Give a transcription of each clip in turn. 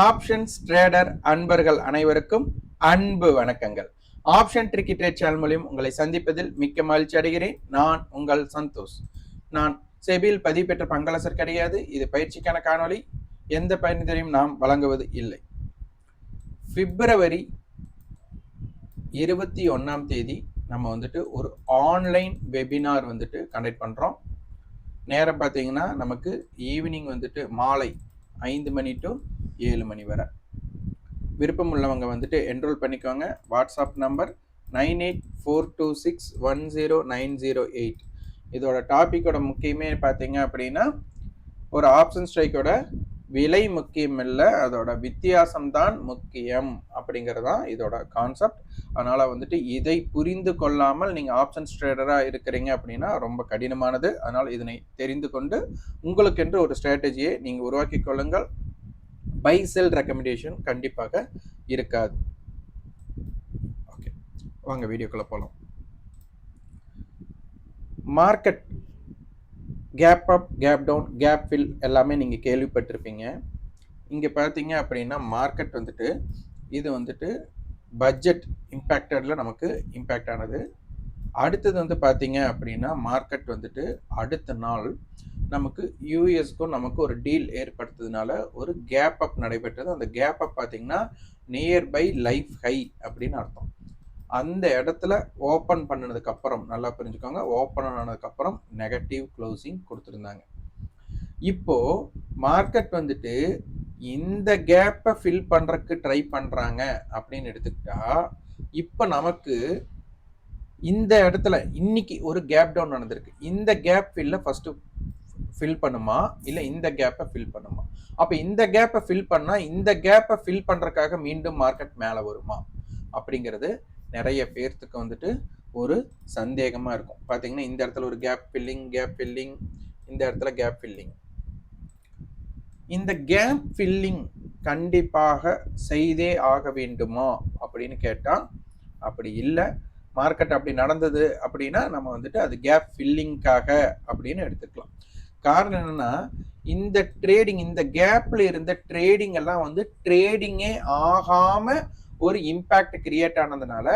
Options trader அன்பர்கள் அனைவருக்கும் அன்பு வணக்கங்கள். ஆப்ஷன் ட்ரிக்கி ட்ரேட் சேனல் மூலியம் உங்களை சந்திப்பதில் மிக்க மகிழ்ச்சி அடைகிறேன். நான் உங்கள் சந்தோஷ். நான் செபியில் பதிவு பெற்ற பங்களசர் கிடையாது. இது பயிற்சிக்கான காணொளி. எந்த பயணிதரையும் நாம் வழங்குவது இல்லை. பிப்ரவரி இருபத்தி ஒன்றாம் தேதி நம்ம வந்துட்டு ஒரு ஆன்லைன் வெபினார் வந்துட்டு கண்டக்ட் பண்ணுறோம் நேரம் பார்த்தீங்கன்னா நமக்கு ஈவினிங் வந்துட்டு மாலை ஐந்து மணி டு ஏழு மணி வரை. விருப்பம் உள்ளவங்க வந்துட்டு என்ரோல் பண்ணிக்கோங்க. WhatsApp number nine eight four two six one zero nine zero eight. இதோட டாப்பிக்கோட முக்கியமே பார்த்தீங்க அப்படின்னா ஒரு ஆப்ஷன் ஸ்ட்ரைக்கோட விலை முக்கியம் இல்லை அதோட வித்தியாசம்தான் முக்கியம் அப்படிங்கிறது தான் இதோட கான்செப்ட் அதனால் வந்துட்டு இதை புரிந்து கொள்ளாமல் நீங்கள் ஆப்ஷன்ஸ் ட்ரேடராக இருக்கிறீங்க அப்படின்னா ரொம்ப கடினமானது. அதனால் இதனை தெரிந்து கொண்டு உங்களுக்கென்று ஒரு ஸ்ட்ராட்டஜியை நீங்கள் உருவாக்கி கொள்ளுங்கள். பை செல் ரெக்கமெண்டேஷன் கண்டிப்பாக இருக்காது. ஓகே வாங்க வீடியோக்குள்ளே போகலாம் market gap up gap down gap fill எல்லாமே நீங்கள் கேள்விப்பட்டிருப்பீங்க. இங்கே பார்த்தீங்க அப்படின்னா மார்க்கெட் வந்துட்டு இது வந்துட்டு பட்ஜெட் இம்பேக்டடில் நமக்கு இம்பேக்ட் ஆனது. அடுத்தது வந்து பார்த்தீங்க அப்படின்னா மார்க்கெட் வந்துட்டு அடுத்த நாள் நமக்கு யூஎஸ்க்கும் நமக்கு ஒரு டீல் ஏற்படுத்ததுனால ஒரு கேப் அப் நடைபெற்றது. அந்த கேப் அப் பார்த்தீங்கன்னா நியர்பை லைஃப் ஹை அப்படின்னு அர்த்தம். அந்த இடத்துல ஓப்பன் பண்ணதுக்கப்புறம் நல்லா புரிஞ்சுக்கோங்க ஓப்பன் ஆனதுக்கு அப்புறம் நெகட்டிவ் க்ளோசிங் கொடுத்துருந்தாங்க. இப்போ மார்க்கெட் வந்துட்டு இந்த கேப்பை ஃபில் பண்ணுறக்கு ட்ரை பண்ணுறாங்க அப்படின்னு எடுத்துக்கிட்டா இப்போ நமக்கு இந்த இடத்துல இன்னைக்கு ஒரு கேப் டவுன் நடந்திருக்கு. இந்த கேப் ஃபில்ல ஃபர்ஸ்ட் ஃபில் பண்ணுமா? இல்லை இந்த கேப்பை ஃபில் பண்ணுமா? அப்போ இந்த கேப்பை ஃபில் பண்ணால் இந்த கேப்பை ஃபில் பண்ணுறதுக்காக மீண்டும் மார்க்கெட் மேலே வருமா? அப்படிங்கிறது நிறைய பேர்த்துக்கு வந்துட்டு ஒரு சந்தேகமாக இருக்கும். பார்த்தீங்கன்னா இந்த இடத்துல ஒரு கேப் ஃபில்லிங் கேப் ஃபில்லிங் இந்த இடத்துல கேப் ஃபில்லிங் இந்த கேப் ஃபில்லிங் கண்டிப்பாக செய்தே ஆக வேண்டுமா அப்படின்னு கேட்டால் அப்படி இல்லை. மார்க்கெட் அப்படி நடந்தது அப்படின்னா நம்ம வந்துட்டு அது கேப் ஃபில்லிங்காக அப்படின்னு எடுத்துக்கலாம். காரணம் என்னன்னா இந்த ட்ரேடிங் இந்த கேப்ல இருந்த ட்ரேடிங் எல்லாம் வந்து ட்ரேடிங்கே ஆகாம ஒரு இம்பாக்ட் கிரியேட் ஆனதுனால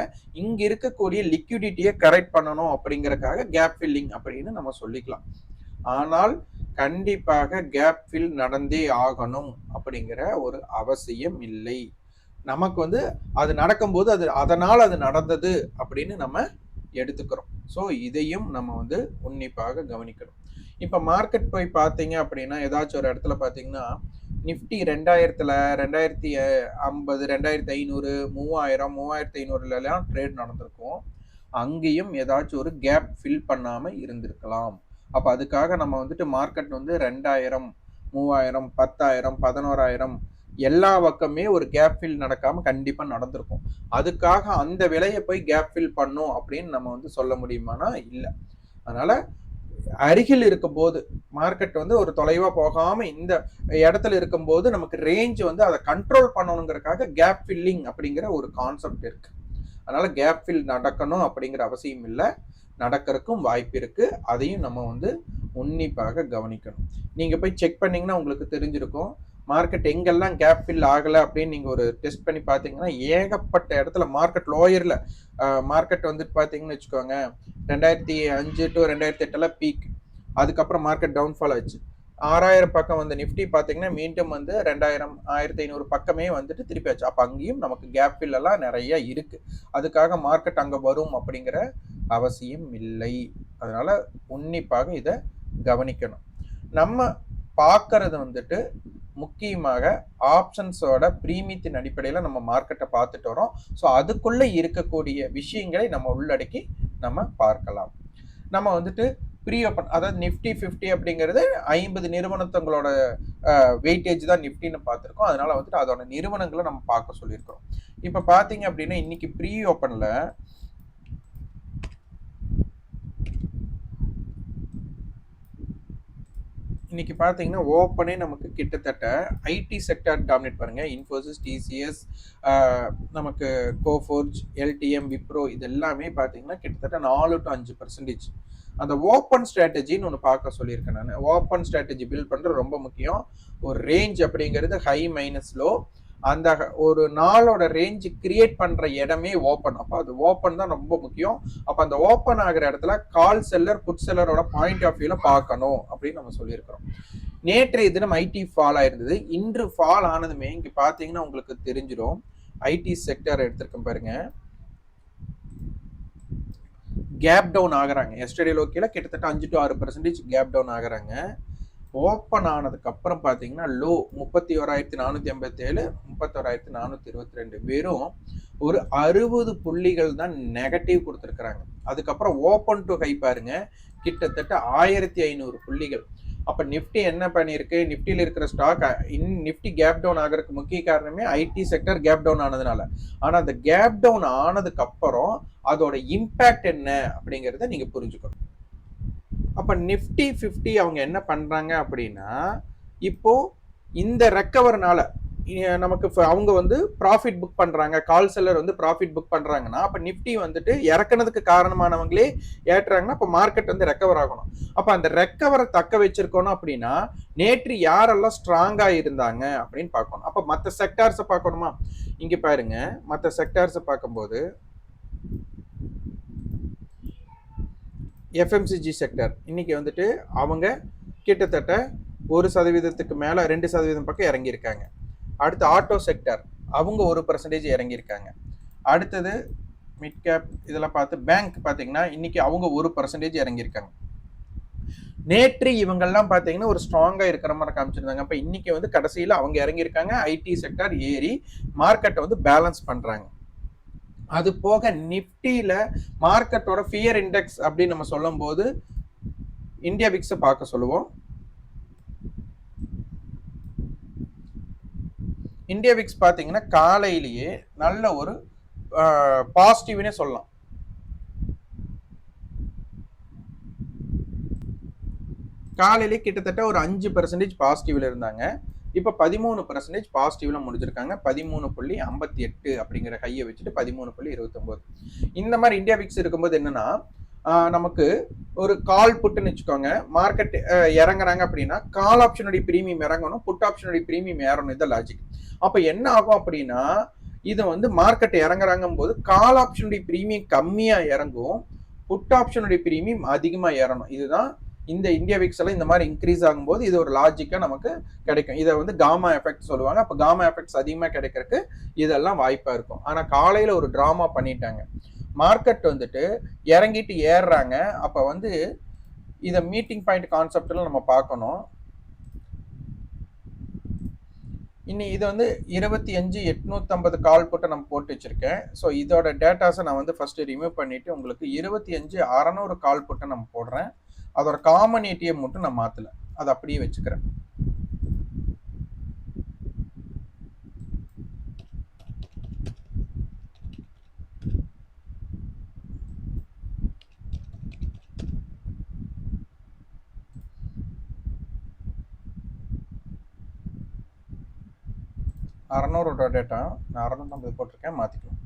இங்க இருக்கக்கூடிய லிக்விடிட்டியை கரெக்ட் பண்ணணும் அப்படிங்கறக்காக கேப் ஃபில்லிங் அப்படின்னு நம்ம சொல்லிக்கலாம். ஆனால் கண்டிப்பாக கேப் ஃபில் நடந்தே ஆகணும் அப்படிங்கிற ஒரு அவசியம் இல்லை. நமக்கு வந்து அது நடக்கும்போது அது அதனால் அது நடந்தது அப்படின்னு நம்ம எடுத்துக்கிறோம். ஸோ இதையும் நம்ம வந்து உன்னிப்பாக கவனிக்கணும். இப்போ மார்க்கெட் போய் பார்த்தீங்க அப்படின்னா ஏதாச்சும் ஒரு இடத்துல பார்த்தீங்கன்னா நிஃப்டி ரெண்டாயிரத்துல ரெண்டாயிரத்தி ஐம்பது ரெண்டாயிரத்தி ஐநூறு மூவாயிரம் மூவாயிரத்தி ஐநூறுலலாம் ட்ரேட் நடந்திருக்கும். அங்கேயும் ஏதாச்சும் ஒரு கேப் ஃபில் பண்ணாமல் இருந்திருக்கலாம். அப்போ அதுக்காக நம்ம வந்துட்டு மார்க்கெட் வந்து ரெண்டாயிரம் மூவாயிரம் பத்தாயிரம் பதினோராயிரம் எல்லா பக்கமே ஒரு கேப் ஃபில் நடக்காம கண்டிப்பா நடந்திருக்கும். அதுக்காக அந்த விலையை போய் கேப் ஃபில் பண்ணும் அப்படின்னு நம்ம வந்து சொல்ல முடியுமானா இல்லை. அதனால அருகில் இருக்கும் போது மார்க்கெட் வந்து ஒரு தொலைவாக போகாமல் இந்த இடத்துல இருக்கும்போது நமக்கு ரேஞ்ச் வந்து அதை கண்ட்ரோல் பண்ணணுங்கிறதுக்காக கேப் ஃபில்லிங் அப்படிங்கிற ஒரு கான்செப்ட் இருக்கு. அதனால கேப் ஃபில் நடக்கணும் அப்படிங்கிற அவசியம் இல்லை. நடக்கிறதுக்கும் வாய்ப்பு இருக்கு. அதையும் நம்ம வந்து உன்னிப்பாக கவனிக்கணும். நீங்க போய் செக் பண்ணீங்கன்னா உங்களுக்கு தெரிஞ்சிருக்கும். மார்க்கெட் எங்கெல்லாம் கேப் ஃபில் ஆகலை அப்படின்னு நீங்கள் ஒரு டெஸ்ட் பண்ணி பார்த்தீங்கன்னா ஏகப்பட்ட இடத்துல மார்க்கெட் லோயரில் மார்க்கெட் வந்துட்டு பார்த்தீங்கன்னு வச்சுக்கோங்க ரெண்டாயிரத்தி அஞ்சு டு ரெண்டாயிரத்தி எட்டில் பீக் அதுக்கப்புறம் மார்க்கெட் டவுன்ஃபால் ஆச்சு. ஆறாயிரம் பக்கம் வந்து நிஃப்டி பார்த்தீங்கன்னா மீண்டும் வந்து ரெண்டாயிரம் ஆயிரத்தி ஐநூறு பக்கமே வந்துட்டு திருப்பி ஆச்சு. அப்போ அங்கேயும் நமக்கு கேப் ஃபில் எல்லாம் நிறைய இருக்குது அதுக்காக மார்க்கெட் அங்கே வரும் அப்படிங்கிற அவசியம் இல்லை. அதனால் உன்னிப்பாக இதை கவனிக்கணும். நம்ம பார்க்கறது வந்துட்டு முக்கியமாக ஆப்ஷன்ஸோட பிரீமியத்தின் அடிப்படையில் நம்ம மார்க்கெட்டை பார்த்துட்டு வரோம் ஸோ அதுக்குள்ளே இருக்கக்கூடிய விஷயங்களை நம்ம உள்ளடக்கி நம்ம பார்க்கலாம். நம்ம வந்துட்டு ப்ரீ ஓப்பன் அதாவது நிஃப்டி ஃபிஃப்டி அப்படிங்கிறது ஐம்பது நிறுவனத்தங்களோட வெயிட்டேஜ் தான் நிஃப்டின்னு பார்த்துருக்கோம். அதனால வந்துட்டு அதோட நிறுவனங்களை நம்ம பார்க்க சொல்லியிருக்கிறோம். இப்போ பார்த்தீங்க அப்படின்னா இன்னைக்கு ப்ரீ ஓப்பனில் இன்னைக்கு பார்த்தீங்கன்னா ஓப்பனே நமக்கு கிட்டத்தட்ட ஐடி செக்டார் டாமினேட் பாருங்க. இன்ஃபோசிஸ் டிசிஎஸ் நமக்கு கோஃபோர்ஜ் எல்டிஎம் விப்ரோ இது எல்லாமே பார்த்தீங்கன்னா கிட்டத்தட்ட நாலு டு அஞ்சு பர்சன்டேஜ் அந்த ஓப்பன் ஸ்ட்ராட்டஜின்னு ஒன்று பார்க்க சொல்லியிருக்கேன் நான். ஓப்பன் ஸ்ட்ராட்டஜி பில்ட் பண்ணுறது ரொம்ப முக்கியம். ஒரு ரேஞ்ச் அப்படிங்கிறது ஹை மைனஸ் லோ அந்த ஒரு நாளோட ரேஞ்ச் கிரியேட் பண்ற இடமே ஓப்பன் அப்போ அது ஓப்பன் தான் ரொம்ப முக்கியம். அப்போ அந்த ஓப்பன் ஆகிற இடத்துல கால் செல்லர் புட் செல்லரோட பாயிண்ட் ஆஃப் வியூல பார்க்கணும் அப்படின்னு நம்ம சொல்லியிருக்கிறோம். நேற்றைய தினம் ஐடி ஃபால் ஆயிருந்தது. இன்று ஃபால் ஆனதுமே இங்க பாத்தீங்கன்னா உங்களுக்கு தெரிஞ்சிடும். ஐடி செக்டர் எடுத்திருக்கேன் பாருங்க. கேப் டவுன் ஆகுறாங்க. எஸ்டர்டே லோக்கியில் கிட்டத்தட்ட அஞ்சு டு ஆறு பர்சன்டேஜ் கேப் டவுன் ஆகுறாங்க. ஓப்பன் ஆனதுக்கு அப்புறம் பார்த்தீங்கன்னா லோ முப்பத்தி ஓராயிரத்தி நானூற்றி ஐம்பத்தி ஏழு முப்பத்தோராயிரத்தி நானூற்றி இருபத்தி ரெண்டு வெறும் ஒரு அறுபது புள்ளிகள் தான் நெகட்டிவ் கொடுத்துருக்குறாங்க. அதுக்கப்புறம் ஓப்பன் டு ஹை பாருங்க. கிட்டத்தட்ட ஆயிரத்தி ஐநூறு புள்ளிகள். அப்போ நிஃப்டி என்ன பண்ணியிருக்கு? நிஃப்டியில் இருக்கிற stock in Nifty gap down ஆகிறதுக்கு முக்கிய காரணமே ஐடி செக்டர் கேப் டவுன் ஆனதுனால. ஆனால் அந்த கேப் டவுன் ஆனதுக்கு அப்புறம் அதோட இம்பேக்ட் என்ன அப்படிங்கிறத நீங்கள் புரிஞ்சுக்கணும். அப்போ நிஃப்டி ஃபிஃப்டி அவங்க என்ன பண்ணுறாங்க அப்படின்னா இப்போ இந்த ரெக்கவர்னால நமக்கு அவங்க வந்து ப்ராஃபிட் புக் பண்ணுறாங்க கால் செல்லர் வந்து ப்ராஃபிட் புக் பண்ணுறாங்கன்னா அப்போ நிஃப்டி வந்துட்டு இறக்குனதுக்கு காரணமானவங்களே ஏற்றுறாங்கன்னா அப்போ மார்க்கெட் வந்து ரெக்கவர் ஆகணும். அப்போ அந்த ரெக்கவரை தக்க வச்சிருக்கணும் அப்படின்னா நேற்று யாரெல்லாம் ஸ்ட்ராங்காக இருந்தாங்க அப்படின்னு பார்க்கணும். அப்போ மற்ற செக்டார்ஸை பார்க்கணுமா? இங்கே பாருங்க மற்ற செக்டார்ஸை பார்க்கும்போது எஃப்எம்சிஜி செக்டர் இன்றைக்கி வந்துட்டு அவங்க கிட்டத்தட்ட ஒரு சதவீதத்துக்கு மேலே ரெண்டு சதவீதம் பக்கம் இறங்கியிருக்காங்க. அடுத்து ஆட்டோ செக்டர் அவங்க ஒரு பர்சன்டேஜ் இறங்கியிருக்காங்க. அடுத்தது மிட் கேப் இதெல்லாம் பார்த்து பேங்க் பார்த்தீங்கன்னா இன்றைக்கி அவங்க ஒரு பர்சன்டேஜ் இறங்கியிருக்காங்க. நேற்று இவங்கெல்லாம் பார்த்தீங்கன்னா ஒரு ஸ்ட்ராங்காக இருக்கிற மாதிரி காமிச்சிருந்தாங்க. அப்போ இன்றைக்கி வந்து கடைசியில் அவங்க இறங்கியிருக்காங்க. ஐடி செக்டர் ஏறி மார்க்கெட்டை வந்து பேலன்ஸ் பண்ணுறாங்க அது போக நிப்டியில் மார்க்கெட்டோட ஃபியர் இண்டெக்ஸ் அப்படின்னு நம்ம சொல்லும்போது இந்தியா விக்ஸை பார்க்க சொல்லுவோம். இந்தியா விக்ஸ் பார்த்தீங்கன்னா காலையிலேயே நல்ல ஒரு பாசிட்டிவ்னே சொல்லலாம். காலையிலே கிட்டத்தட்ட ஒரு அஞ்சு பர்சன்டேஜ் பாசிட்டிவ்ல இருந்தாங்க. இப்போ பதிமூணு பர்சன்டேஜ் பாசிட்டிவ்ல முடிஞ்சிருக்காங்க. பதிமூணு புள்ளி ஐம்பத்தி எட்டு அப்படிங்கிற கையை வச்சுட்டு பதிமூணு புள்ளி இருபத்தொம்போது. இந்த மாதிரி இந்தியா விக்ஸ் இருக்கும்போது என்னன்னா நமக்கு ஒரு கால் புட்டுன்னு வச்சுக்கோங்க. மார்க்கெட் இறங்குறாங்க அப்படின்னா கால் ஆப்ஷனுடைய ப்ரீமியம் இறங்கணும் புட் ஆப்ஷனுடைய ப்ரீமியம் ஏறணும். இதான் லாஜிக் அப்போ என்ன ஆகும் அப்படின்னா இது வந்து மார்க்கெட் இறங்குறாங்கும் போது கால் ஆப்ஷனுடைய ப்ரீமியம் கம்மியாக இறங்கும் புட் ஆப்ஷனுடைய ப்ரீமியம் அதிகமாக ஏறணும். இதுதான் இந்த இந்தியா வீக்ஸ் எல்லாம் இந்த மாதிரி இன்க்ரீஸ் ஆகும்போது இது ஒரு லாஜிக்காக நமக்கு கிடைக்கும். இதை வந்து காமா எஃபெக்ட் சொல்லுவாங்க. அப்போ காமா எஃபெக்ட்ஸ் அதிகமாக கிடைக்கிறதுக்கு இதெல்லாம் வாய்ப்பாக இருக்கும். ஆனால் காலையில் ஒரு ட்ராமா பண்ணிட்டாங்க. மார்க்கெட் வந்துட்டு இறங்கிட்டு ஏறுறாங்க. அப்போ வந்து இதை மீட்டிங் பாயிண்ட் கான்செப்டில் நம்ம பார்க்கணும். இன்னி இது வந்து இருபத்தி அஞ்சு எட்நூற்றம்பது கால் போட்டு நம்ம போட்டு வச்சுருக்கேன். ஸோ இதோட டேட்டாஸை நான் வந்து ஃபஸ்ட்டு ரிமூவ் பண்ணிவிட்டு உங்களுக்கு இருபத்தி அஞ்சு அறநூறு கால் போட்டு நம்ம போடுறேன். அதோட காமன் ஏடிஎம் மட்டும் நான் மாற்றலை அதை அப்படியே வச்சுக்கிறேன். அறநூறு டேட்டா நான் அறநூற்றம்பது போட்டிருக்கேன் மாற்றிக்கலாம்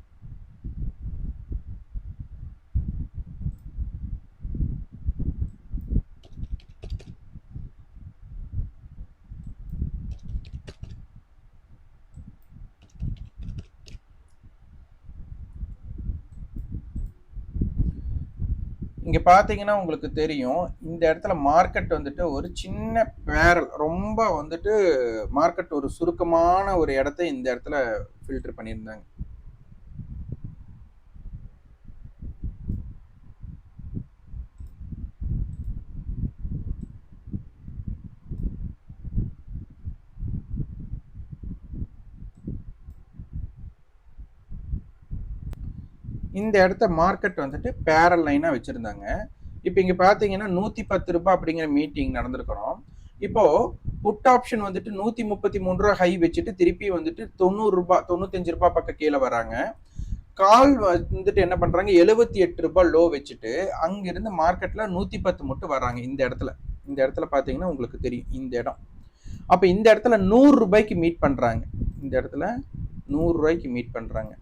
நீங்கள் பார்த்தீங்கன்னா உங்களுக்கு தெரியும் இந்த இடத்துல மார்க்கெட் வந்துட்டு ஒரு சின்ன பேரல் ரொம்ப வந்துட்டு மார்க்கெட் ஒரு சுருக்கமான ஒரு இடத்த இந்த இடத்துல ஃபில்டர் பண்ணியிருந்தாங்க. இந்த இடத்த மார்க்கெட் வந்துட்டு பேரல் லைனாக வச்சுருந்தாங்க. இப்போ இங்கே பார்த்தீங்கன்னா நூற்றி பத்து ரூபாய் அப்படிங்கிற மீட்டிங் நடந்திருக்கிறோம். இப்போ புட் ஆப்ஷன் வந்துட்டு நூற்றி முப்பத்தி மூணு ரூபா ஹை வச்சுட்டு திருப்பி வந்துட்டு தொண்ணூறு ரூபாய் தொண்ணூத்தஞ்சு ரூபாய் பக்கம் கீழே வராங்க. கால் வந்துட்டு என்ன பண்ணுறாங்க எழுபத்தி எட்டு ரூபாய் லோ வச்சுட்டு அங்கேருந்து மார்க்கெட்டில் நூற்றி பத்து மட்டும் வராங்க இந்த இடத்துல. இந்த இடத்துல பார்த்தீங்கன்னா உங்களுக்கு தெரியும் இந்த இடம். அப்போ இந்த இடத்துல நூறு ரூபாய்க்கு மீட் பண்ணுறாங்க இந்த இடத்துல நூறு ரூபாய்க்கு மீட் பண்ணுறாங்க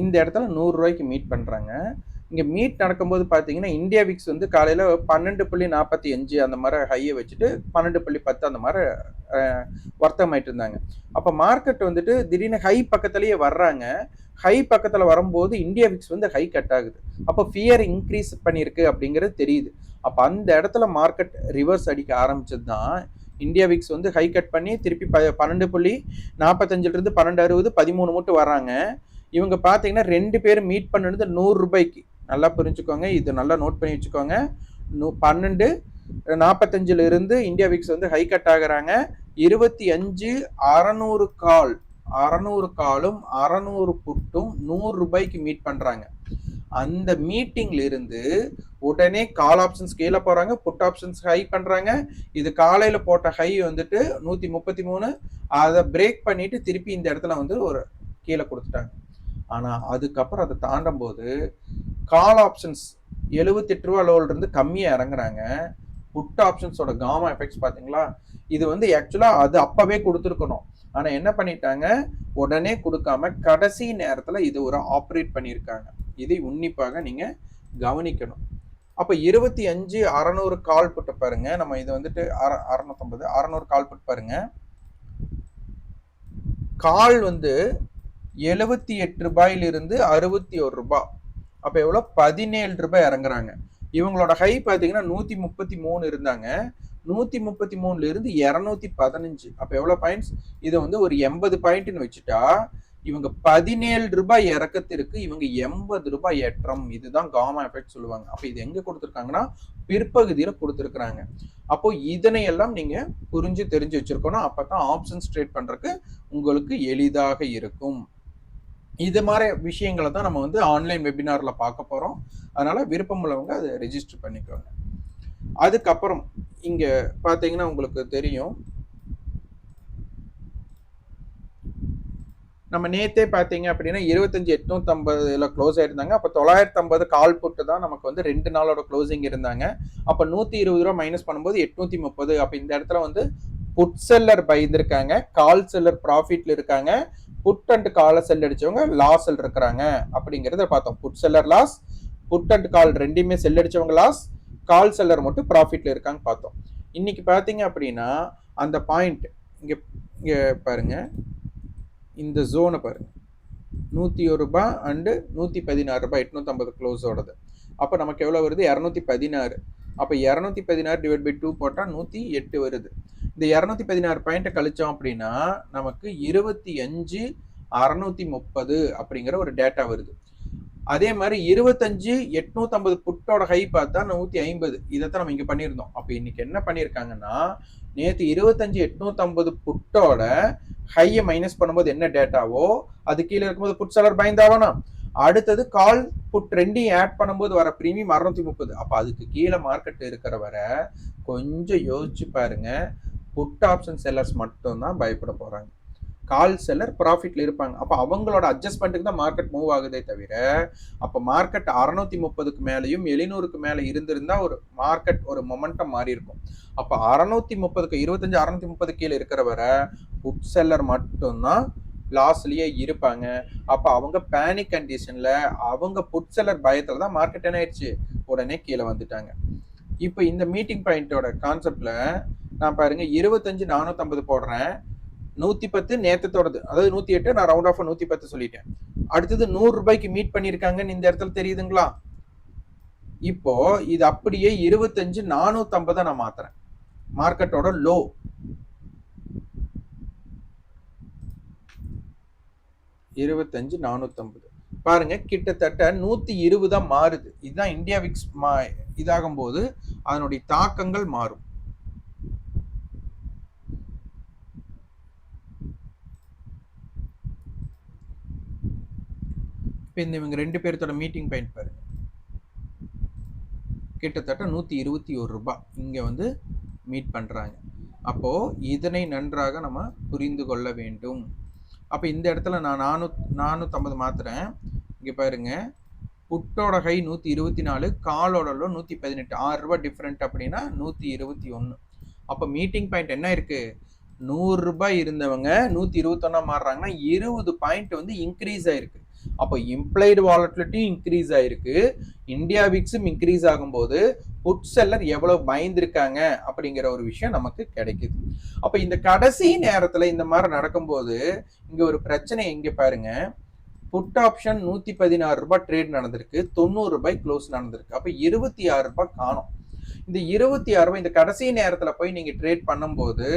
இந்த இடத்துல நூறுரூவாய்க்கு மீட் பண்ணுறாங்க இங்கே மீட் நடக்கும்போது பார்த்தீங்கன்னா இந்தியா விக்ஸ் வந்து காலையில் பன்னெண்டு புள்ளி நாற்பத்தி அஞ்சு அந்த மாதிரி ஹையை வச்சுட்டு பன்னெண்டு புள்ளி பத்து அந்த மாதிரி வர்த்தகமாயிட்டு இருந்தாங்க. அப்போ மார்க்கெட் வந்துட்டு திடீர்னு ஹை பக்கத்துலேயே வர்றாங்க. ஹை பக்கத்தில் வரும்போது இந்தியா விக்ஸ் வந்து ஹை கட் ஆகுது. அப்போ ஃபியர் இன்க்ரீஸ் பண்ணியிருக்கு அப்படிங்கிறது தெரியுது. அப்போ அந்த இடத்துல மார்க்கெட் ரிவர்ஸ் அடிக்க ஆரம்பிச்சது தான் இந்தியா விக்ஸ் வந்து ஹை கட் பண்ணி திருப்பி ப பன்னெண்டு புள்ளி நாற்பத்தஞ்சிலிருந்து பன்னெண்டு அறுபது பதிமூணு மட்டும் வராங்க இவங்க பார்த்தீங்கன்னா ரெண்டு பேரும் மீட் பண்ணுறது நூறு ரூபாய்க்கு. நல்லா புரிஞ்சுக்கோங்க. இது நல்லா நோட் பண்ணி வச்சுக்கோங்க. நூ பன்னெண்டு நாற்பத்தஞ்சில் இருந்து இந்தியா விக்ஸ் வந்து ஹை கட் ஆகுறாங்க. இருபத்தி அஞ்சு அறநூறு கால் அறநூறு காலும் அறநூறு புட்டும் நூறு ரூபாய்க்கு மீட் பண்ணுறாங்க அந்த மீட்டிங்ல இருந்து உடனே கால் ஆப்ஷன்ஸ் கீழே போறாங்க. புட் ஆப்ஷன்ஸ் ஹை பண்றாங்க. இது காலையில போட்ட ஹை வந்துட்டு நூத்தி முப்பத்தி மூணு. அதை பிரேக் பண்ணிட்டு திருப்பி இந்த இடத்துல வந்து ஒரு கீழே கொடுத்துட்டாங்க. ஆனால் அதுக்கப்புறம் அதை தாண்டும் போது கால் ஆப்ஷன்ஸ் எழுபத்தெட்டு ரூபா லோவில் கம்மியாக இறங்குறாங்க. புட் ஆப்ஷன்ஸோட காமா எஃபெக்ட்ஸ் பார்த்தீங்களா இது வந்து ஆக்சுவலாக அது அப்போவே கொடுத்துருக்கணும். ஆனால் என்ன பண்ணிட்டாங்க? உடனே கொடுக்காம கடைசி நேரத்தில் இது ஒரு ஆப்ரேட் பண்ணியிருக்காங்க. இதை உன்னிப்பாக நீங்கள் கவனிக்கணும். அப்போ இருபத்தி அஞ்சு அறநூறு கால் புட்டு பாருங்க. நம்ம இது வந்துட்டு அற அறநூத்தம்பது அறநூறு கால் புட் பாருங்க. கால் வந்து எழுபத்தி எட்டு ரூபாயிலிருந்து அறுபத்தி ஒரு ரூபாய் அப்போ எவ்வளோ? பதினேழு ரூபாய் இறங்குறாங்க. இவங்களோட ஹை பார்த்தீங்கன்னா நூற்றி முப்பத்தி மூணு இருந்தாங்க. நூற்றி முப்பத்தி மூணுல இருந்து பதினஞ்சு. அப்போ எவ்வளோ பாயிண்ட்ஸ் இதை வந்து ஒரு எண்பது பாயிண்ட்னு வச்சுட்டா இவங்க பதினேழு ரூபாய் இறக்கத்திற்கு இவங்க எண்பது ரூபாய் ஏற்றம். இதுதான் காமா எஃபெக்ட் சொல்லுவாங்க. அப்போ இது எங்கே கொடுத்துருக்காங்கன்னா பிற்பகுதியில் கொடுத்துருக்குறாங்க. அப்போ இதனையெல்லாம் நீங்கள் புரிஞ்சு தெரிஞ்சு வச்சிருக்கோன்னா அப்போ தான் ஆப்ஷன்ஸ் ட்ரேட் பண்ணுறதுக்கு உங்களுக்கு எளிதாக இருக்கும். இது மாதிரி விஷயங்களை தான் நம்ம வந்து ஆன்லைன் வெபினாரில் பார்க்க போகிறோம் அதனால் விருப்பம் உள்ளவங்க அதை ரெஜிஸ்டர் பண்ணிக்கோங்க. அதுக்கப்புறம் இங்கே பார்த்தீங்கன்னா உங்களுக்கு தெரியும். நம்ம நேத்தே பார்த்தீங்க அப்படின்னா இருபத்தஞ்சு எட்நூத்தம்பதுல க்ளோஸ் ஆயிருந்தாங்க. அப்போ தொள்ளாயிரத்தி ஐம்பது கால் புட்டு தான் நமக்கு வந்து ரெண்டு நாளோட க்ளோசிங் இருந்தாங்க. அப்போ நூற்றி இருபது ரூபா மைனஸ் பண்ணும்போது எட்நூத்தி முப்பது. அப்போ இந்த இடத்துல வந்து புட் செல்லர் பயந்துருக்காங்க. கால் செல்லர் ப்ராஃபிட்ல இருக்காங்க. புட் அண்ட் காலை செல் அடிச்சவங்க லாஸில் இருக்கிறாங்க. அப்படிங்கிறத பார்த்தோம். Put seller loss put and call ரெண்டுமே செல் அடிச்சவங்க லாஸ் கால் செல்லர் மட்டும் ப்ராஃபிட்ல இருக்காங்க பார்த்தோம். இன்னைக்கு பார்த்தீங்க அப்படின்னா அந்த பாயிண்ட் இங்கே இங்கே பாருங்க. இந்த ஜோனை பாருங்க. நூற்றி ஒரு ரூபாய் அண்டு நூற்றி பதினாறு ரூபாய் எட்நூற்றம்பது க்ளோஸோடது அப்போ நமக்கு எவ்வளோ வருது? இரநூத்தி பதினாறு. அப்போ இரநூத்தி பதினாறு டிவைட் பை டூ போட்டால் நூற்றி எட்டு வருது. இந்த இரநூத்தி பதினாறு பாயிண்ட்டை கழிச்சோம் அப்படின்னா நமக்கு இருபத்தி அஞ்சு அறநூத்தி முப்பது அப்படிங்கிற ஒரு டேட்டா வருது. அதே மாதிரி இருபத்தஞ்சு எட்நூத்தம்பது புட்டோட ஹை பார்த்தா நூத்தி ஐம்பது. இதைத்தான் நம்ம இங்க பண்ணியிருந்தோம். அப்ப இன்னைக்கு என்ன பண்ணியிருக்காங்கன்னா நேற்று இருபத்தஞ்சு எட்நூத்தம்பது புட்டோட ஹையை மைனஸ் பண்ணும்போது என்ன டேட்டாவோ அது கீழே இருக்கும்போது புட் செலர் பயந்தாவனா அடுத்தது கால் புட் ரெண்டையும் ஆட் பண்ணும்போது வர ப்ரீமியம் அறுநூத்தி முப்பது. அப்ப அதுக்கு கீழே மார்க்கெட் இருக்கிற வர கொஞ்சம் யோசிச்சு பாருங்க. புட் ஆப்ஷன் செல்லர்ஸ் மட்டும்தான் பயப்பட போகிறாங்க கால் செல்லர் ப்ராஃபிட்ல இருப்பாங்க. அப்போ அவங்களோட அட்ஜஸ்ட்மெண்ட்டுக்கு தான் மார்க்கெட் மூவ் ஆகுதே தவிர அப்போ மார்க்கெட் அறநூத்தி முப்பதுக்கு மேலேயும் எழுநூறுக்கு மேலே இருந்திருந்தா ஒரு மார்க்கெட் ஒரு மொமெண்டம் மாறி இருக்கும். அப்போ அறநூத்தி முப்பதுக்கு இருபத்தஞ்சு அறநூத்தி முப்பது கீழே இருக்கிற வரை புட் செல்லர் மட்டும்தான் லாஸ்லயே இருப்பாங்க. அப்போ அவங்க பேனிக் கண்டிஷன்ல அவங்க புட் செல்லர் பயத்துல தான் மார்க்கெட் என்ன ஆயிடுச்சு. உடனே கீழே வந்துட்டாங்க. இப்போ இந்த மீட்டிங் பாயிண்டோட கான்செப்ட்ல நான் பாருங்க இருபத்தஞ்சு நானூத்தம்பது போடுறேன். நூத்தி பத்து நேத்தத்தோடது அதாவது நூத்தி எட்டு நான் ரவுண்ட் ஆஃப் நூத்தி பத்து சொல்லிட்டேன். அடுத்தது நூறு ரூபாய்க்கு மீட் பண்ணியிருக்காங்கன்னு இந்த இடத்துல தெரியுதுங்களா? இப்போ இது அப்படியே இருபத்தஞ்சு நானூத்தம்பதை நான் மாத்துறேன். மார்க்கெட்டோட லோ இருபத்தஞ்சு நானூத்தம்பது. பாருங்க கிட்டத்தட்ட நூத்தி இருபதா மாறுது. இதுதான் இந்தியா விக்ஸ் மா இதாகும் போது அதனுடைய தாக்கங்கள் மாறும். இப்போ இந்த இவங்க ரெண்டு பேர்த்தோட மீட்டிங் பாயிண்ட் பாருங்க கிட்டத்தட்ட நூற்றி இருபத்தி ஒரு ரூபாய் இங்கே வந்து மீட் பண்ணுறாங்க அப்போது இதனை நன்றாக நம்ம புரிந்து கொள்ள வேண்டும். அப்போ இந்த இடத்துல நான் நானூ நானூற்றம்பது மாத்துறேன். இங்கே பாருங்க. புட்டோட கை நூற்றி இருபத்தி நாலு காலோட லோ நூற்றி பதினெட்டு. ஆறு ரூபாய் டிஃப்ரெண்ட் அப்படின்னா நூற்றி இருபத்தி ஒன்று அப்போ மீட்டிங் பாயிண்ட் என்ன இருக்குது நூறுரூபா இருந்தவங்க நூற்றி இருபத்தொன்னா மாறுறாங்கன்னா இருபது பாயிண்ட் வந்து இன்க்ரீஸ் ஆயிருக்கு. அப்போ இம்ப்ளைடு வாலட்டிலிட்டியும் இன்க்ரீஸ் ஆயிருக்கு. இந்தியா விக்ஸும் இன்க்ரீஸ் ஆகும்போது புட் செல்லர் எவ்வளவு பயந்துருக்காங்க அப்படிங்கிற ஒரு விஷயம் நமக்கு கிடைக்குது. அப்ப இந்த கடைசி நேரத்துல இந்த மாதிரி நடக்கும்போது இங்க ஒரு பிரச்சனை எங்க பாருங்க. புட் ஆப்ஷன் நூத்தி பதினாறு ரூபாய் ட்ரேட் நடந்திருக்கு. தொண்ணூறு ரூபாய் க்ளோஸ் நடந்திருக்கு. அப்ப இருபத்தி ஆறு ரூபாய் காணும். இந்த இருபத்தி ஆறு ரூபாய் இந்த கடைசி நேரத்துல போய் நீங்க ட்ரேட் பண்ணும்போது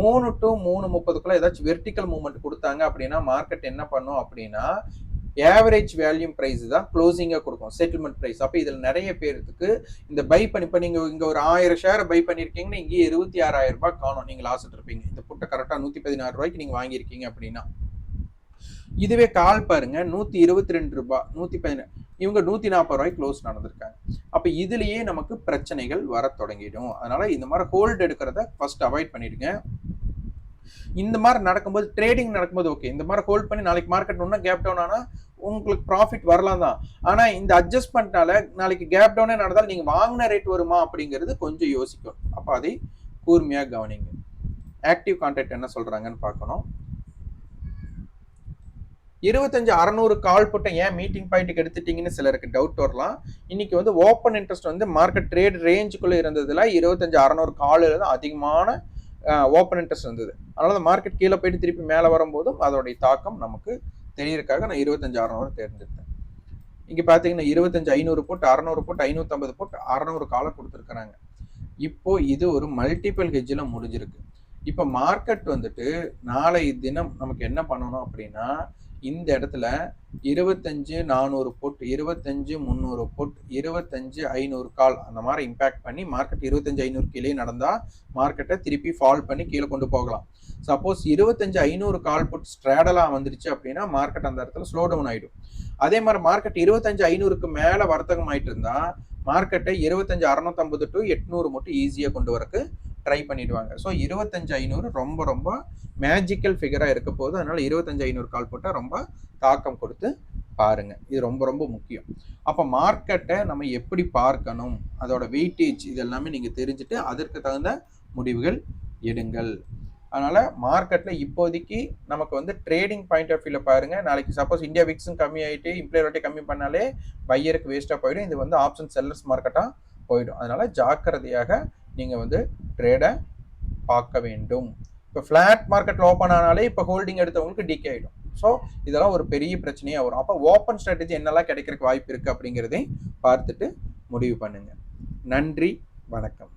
மூணு டு மூணு முப்பதுக்குள்ள ஏதாச்சும் வெர்டிக்கல் மூவ்மெண்ட் கொடுத்தாங்க அப்படின்னா மார்க்கெட் என்ன பண்ணும் அப்படின்னா ஏவரேஜ் வேல்யூம் ப்ரைஸ் தான் க்ளோசிங்காக கொடுக்கும் செட்டில்மெண்ட் ப்ரைஸ் அப்போ இதில் நிறைய பேருக்கு இந்த பை பண்ணி இப்போ நீங்கள் இங்கே ஒரு ஆயிரம் ஷேர் பை பண்ணியிருக்கீங்கன்னா இங்கே இருபத்தி ஆறாயிரம் ரூபாய் காணும். நீங்கள் லாஸ்ட் இருப்பீங்க. இந்த புட்டை கரெக்டாக நூற்றி பதினாறு ரூபாய்க்கு நீங்கள் வாங்கியிருக்கீங்க அப்படின்னா. இதுவே கால் பாருங்க நூற்றி இருபத்தி ரெண்டு ரூபாய் நூற்றி பதினெட்டு இவங்க நூற்றி நாற்பது ரூபாய்க்கு க்ளோஸ் நடந்திருக்காங்க. அப்போ இதுலேயே நமக்கு பிரச்சனைகள் வர தொடங்கிடும். அதனால் இந்த மாதிரி ஹோல்டு எடுக்கிறத ஃபர்ஸ்ட் அவாய்ட் பண்ணிடுங்க. இந்த மாதிரி நடக்கும்போது ட்ரேடிங் நடக்கும்போது ஓகே இந்த மாதிரி ஹோல்ட் பண்ணி நாளைக்கு மார்க்கெட் ஒன்றும் கேப் டவுன் ஆனால் உங்களுக்கு ப்ராஃபிட் வரலாம் தான். ஆனால் இந்த அட்ஜஸ்ட்மெண்ட்னால நாளைக்கு கேப் டவுனே நடந்தால் நீங்கள் வாங்கின ரேட் வருமா அப்படிங்கிறது கொஞ்சம் யோசிக்கும் அப்போ அதை கூர்மையாக கவனிங்க. ஆக்டிவ் கான்டாக்ட் என்ன சொல்கிறாங்கன்னு பார்க்கணும். இருபத்தஞ்சு அறநூறு கால் போட்ட ஏன் மீட்டிங் பாயிண்ட்டுக்கு எடுத்துட்டீங்கன்னு சிலருக்கு டவுட் வரலாம். இன்னைக்கு வந்து ஓப்பன் இன்ட்ரெஸ்ட் வந்து மார்க்கெட் ட்ரேட் ரேஞ்சுக்குள்ளே இருந்ததில் இருபத்தஞ்சு அறநூறு கால் தான் அதிகமான ஓப்பன் இன்ட்ரெஸ்ட் இருந்தது. அதனால மார்க்கெட் கீழே போயிட்டு திருப்பி மேலே வரும்போதும் அதோடைய தாக்கம் நமக்கு தெரியறதுக்காக நான் இருபத்தஞ்சு அறநூறு தேர்ந்தெடுத்தேன். இங்கே பார்த்தீங்கன்னா இருபத்தஞ்சு ஐநூறு போட்டு அறநூறு போட்டு ஐநூற்றம்பது போட்டு அறநூறு காலம் கொடுத்துருக்குறாங்க. இப்போ இது ஒரு மல்டிபிள் ஹெஜ்ஜில் முடிஞ்சிருக்கு. இப்போ மார்க்கெட் வந்துட்டு நாளை தினம் நமக்கு என்ன பண்ணணும் அப்படின்னா இந்த இடத்துல இருபத்தஞ்சு நானூறு புட் இருபத்தஞ்சு முந்நூறு புட் இருபத்தஞ்சு ஐநூறு கால் அந்த மாதிரி இம்பேக்ட் பண்ணி மார்க்கெட் இருபத்தஞ்சு ஐநூறு கீழே நடந்தால் மார்க்கெட்டை திருப்பி ஃபால் பண்ணி கீழே கொண்டு போகலாம். சப்போஸ் இருபத்தஞ்சு ஐநூறு கால் புட் ஸ்ட்ராடலாக வந்துருச்சு அப்படின்னா மார்க்கெட் அந்த இடத்துல ஸ்லோ டவுன் ஆகிடும் அதே மாதிரி மார்க்கெட் இருபத்தஞ்சு ஐநூறுக்கு மேலே வர்த்தகம் ஆயிட்டு இருந்தால் மார்க்கெட்டை இருபத்தஞ்சு அறநூத்தம்பது டு எட்நூறு மட்டும் ஈஸியாக கொண்டு வரக்கு ட்ரை பண்ணிடுவாங்க. ஸோ இருபத்தஞ்சு ஐநூறு ரொம்ப ரொம்ப மேஜிக்கல் ஃபிகராக இருக்க போது அதனால இருபத்தஞ்சு ஐநூறு கால் போட்டால் ரொம்ப தாக்கம் கொடுத்து பாருங்க. இது ரொம்ப ரொம்ப முக்கியம். அப்போ மார்க்கெட்டை நம்ம எப்படி பார்க்கணும்? அதோட வெயிட்டேஜ் இது எல்லாமே நீங்கள் தெரிஞ்சுட்டு அதற்கு தகுந்த முடிவுகள் எடுங்கள். அதனால் மார்க்கெட்டில் இப்போதைக்கு நமக்கு வந்து ட்ரேடிங் பாயிண்ட் ஆஃப் வியூவில் பாருங்கள் நாளைக்கு சப்போஸ் இந்தியா விக்ஸும் கம்மி ஆகிட்டு இம்ப்ளாயர்ட்டி கம்மி பண்ணாலே பையருக்கு வேஸ்ட்டாக போயிடும். இது வந்து ஆப்ஷன் செல்லர்ஸ் மார்க்கெட்டாக போயிடும். அதனால ஜாக்கிரதையாக நீங்கள் வந்து ட்ரேடை பார்க்க வேண்டும். இப்போ ஃப்ளாட் மார்க்கெட்டில் ஓப்பன் ஆனாலே இப்போ ஹோல்டிங் எடுத்தவங்களுக்கு டிகே ஆகிடும் ஸோ இதெல்லாம் ஒரு பெரிய பிரச்சனையாக வரும். அப்போ ஓப்பன் ஸ்ட்ராட்டஜி என்னெல்லாம் கிடைக்கிறதுக்கு வாய்ப்பு இருக்குது அப்படிங்கிறதையும் பார்த்துட்டு முடிவு பண்ணுங்கள் நன்றி வணக்கம்.